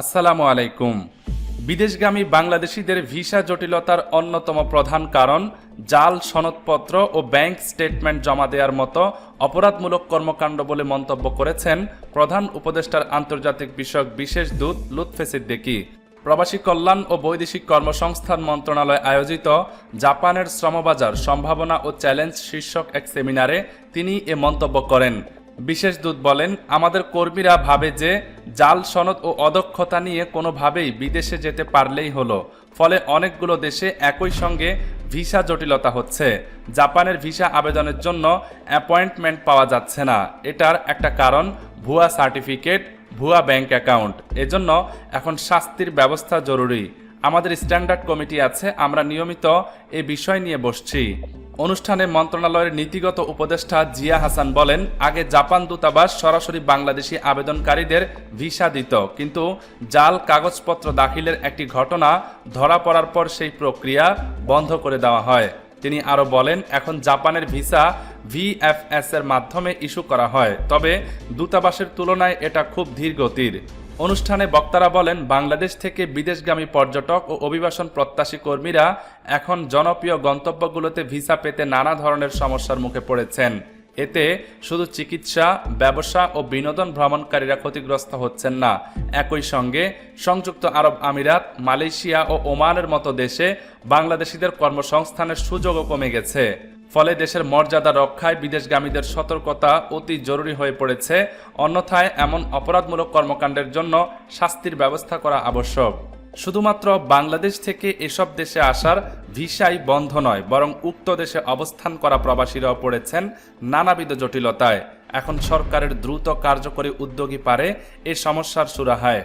আসসালামু আলাইকুম। বিদেশগামী বাংলাদেশিদের ভিসা জটিলতার অন্যতম প্রধান কারণ, জাল সনদপত্র ও ব্যাংক স্টেটমেন্ট জমা দেওয়ার মতো অপরাধমূলক কর্মকাণ্ড বলে মন্তব্য করেছেন প্রধান উপদেষ্টার আন্তর্জাতিক বিষয়ক বিশেষ দূত লুৎফে সিদ্দিকী। প্রবাসী কল্যাণ ও বৈদেশিক কর্মসংস্থান মন্ত্রণালয় আয়োজিত জাপানের শ্রমবাজার সম্ভাবনা ও চ্যালেঞ্জ শীর্ষক এক সেমিনারে তিনি এ মন্তব্য করেন। বিশেষ দূত বলেন, আমাদের কর্মীরা ভাবে যে, জাল সনদ ও অদক্ষতা নিয়ে কোনোভাবেই বিদেশে যেতে পারলেই হলো। ফলে অনেকগুলো দেশে একই সঙ্গে ভিসা জটিলতা হচ্ছে। জাপানের ভিসা আবেদনের জন্য অ্যাপয়েন্টমেন্ট পাওয়া যাচ্ছে না। এটার একটা কারণ, ভুয়া সার্টিফিকেট, ভুয়া ব্যাংক অ্যাকাউন্ট। এজন্য এখন শাস্তির ব্যবস্থা জরুরি। আমাদের স্ট্যান্ডার্ড কমিটি আছে, আমরা নিয়মিত এ বিষয় নিয়ে বসছি। অনুষ্ঠানে মন্ত্রণালয়ের নীতিগত উপদেষ্টা জিয়া হাসান বলেন, আগে জাপান দূতাবাস সরাসরি বাংলাদেশি আবেদনকারীদের ভিসা দিত, কিন্তু জাল কাগজপত্র দাখিলের একটি ঘটনা ধরা পড়ার পর সেই প্রক্রিয়া বন্ধ করে দেওয়া হয়। তিনি আরও বলেন, এখন জাপানের ভিসা ভিএফএস এর মাধ্যমে ইস্যু করা হয়, তবে দূতাবাসের তুলনায় এটা খুব ধীর গতির অনুষ্ঠানে বক্তারা বলেন, বাংলাদেশ থেকে বিদেশগামী পর্যটক ও অভিবাসন প্রত্যাশী কর্মীরা এখন জনপ্রিয় গন্তব্যগুলোতে ভিসা পেতে নানা ধরনের সমস্যার মুখে পড়েছেন। এতে শুধু চিকিৎসা, ব্যবসা ও বিনোদন ভ্রমণকারীরা ক্ষতিগ্রস্ত হচ্ছেন না। একই সঙ্গে সংযুক্ত আরব আমিরাত, মালয়েশিয়া ও ওমানের মতো দেশে বাংলাদেশিদের কর্মসংস্থানের সুযোগও কমে গেছে। ফলে দেশের মর্যাদা রক্ষায় বিদেশগামীদের সতর্কতা অতি জরুরি হয়ে পড়েছে, অন্যথায় এমন অপরাধমূলক কর্মকাণ্ডের জন্য শাস্তির ব্যবস্থা করা আবশ্যক। শুধুমাত্র বাংলাদেশ থেকে এসব দেশে আসার ভিসাই বন্ধ নয়, বরং উক্ত দেশে অবস্থান করা প্রবাসীরাও পড়েছেন নানাবিধ জটিলতায়। এখন সরকারের দ্রুত কার্যকরী উদ্যোগী পারে এ সমস্যার সুরাহায়।